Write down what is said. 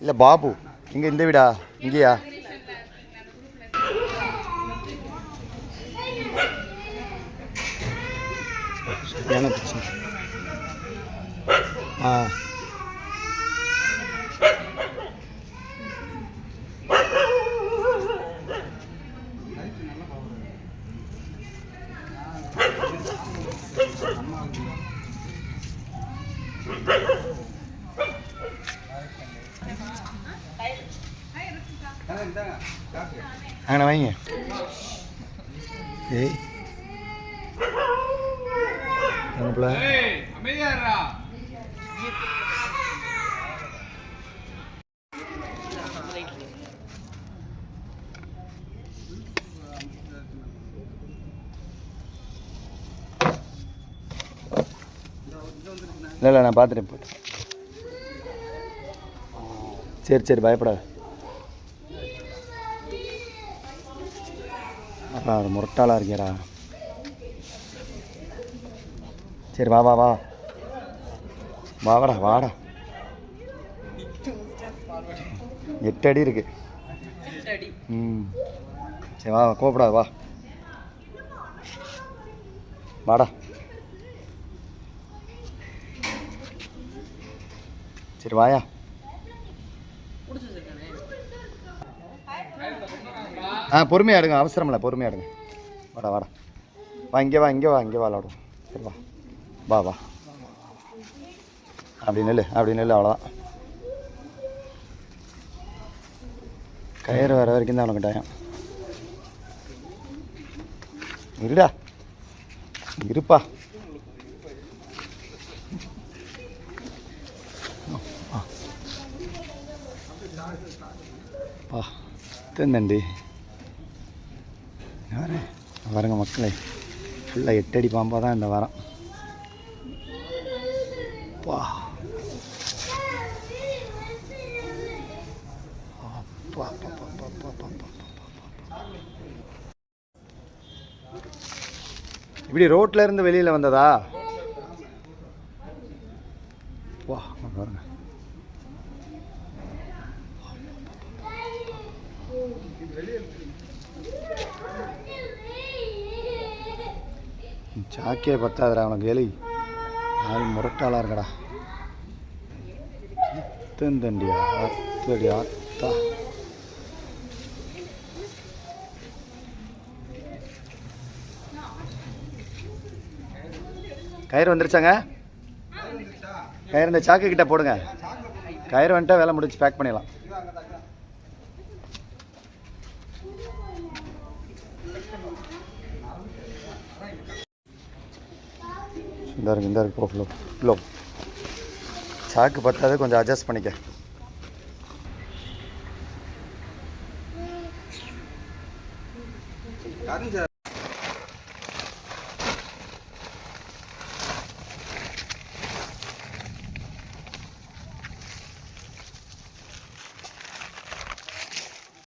இல்லை பாபு இங்கே இந்த வீடா? இங்கேயா? சரியான பிரச்சனை? ஆ. அங்கே வைங்க. ஏய். இல்லை இல்லை நான் பார்த்துட்டேன் போட்டு சரி சரி பயப்படாது. அப்பா அது முரட்டாளாக இருக்கேடா. சரி வா வா வா. வாடா வாடா. எட்டு அடி இருக்கு. ம். சரி வா கோப்படாது வா. வாடா. சரி வாயா. ஆ பொறுமையாக எடுங்க. அவசரம் இல்லை பொறுமையாக எடுங்க. வாடா வாடா. வா இங்கே வா இங்கே வா இங்கே வா விளாடுவோம் சரி வா. வா வா. அப்படி நெல் அப்படி நெல் அவ்வளோதான் கயிறு வர வரைக்கும் தான் உனக்கு டயம் இருடா. இருப்பா. பா தந்தண்டி யாரு பாருங்க மக்களே ஃபுல்லாக எட்டடி பாம்பாக தான் இந்த வாரம் அப்பா, அப்பா, அப்பா, அப்பா, அப்பா, இப்படி ரோட்டில் இருந்து வெளியில் வந்ததா வா பாருங்க சாக்கே பத்தாதுடா அவனுக்கு எலி. ஆள் முரட்டாளாக இருக்கடா. தண்டியா அத்தடி ஆத்தா கயிறு வந்துருச்சாங்க? கயிறு இந்த சாக்கு கிட்ட போடுங்க. கயிறு வந்துட்டா வேலை முடிச்சு பேக் பண்ணிடலாம். இந்த இருக்கு இந்த இருக்கு ஃப்ளோ ஃப்ளோ சாக்கு பத்தாது கொஞ்சம் அட்ஜஸ்ட் பண்ணிக்க.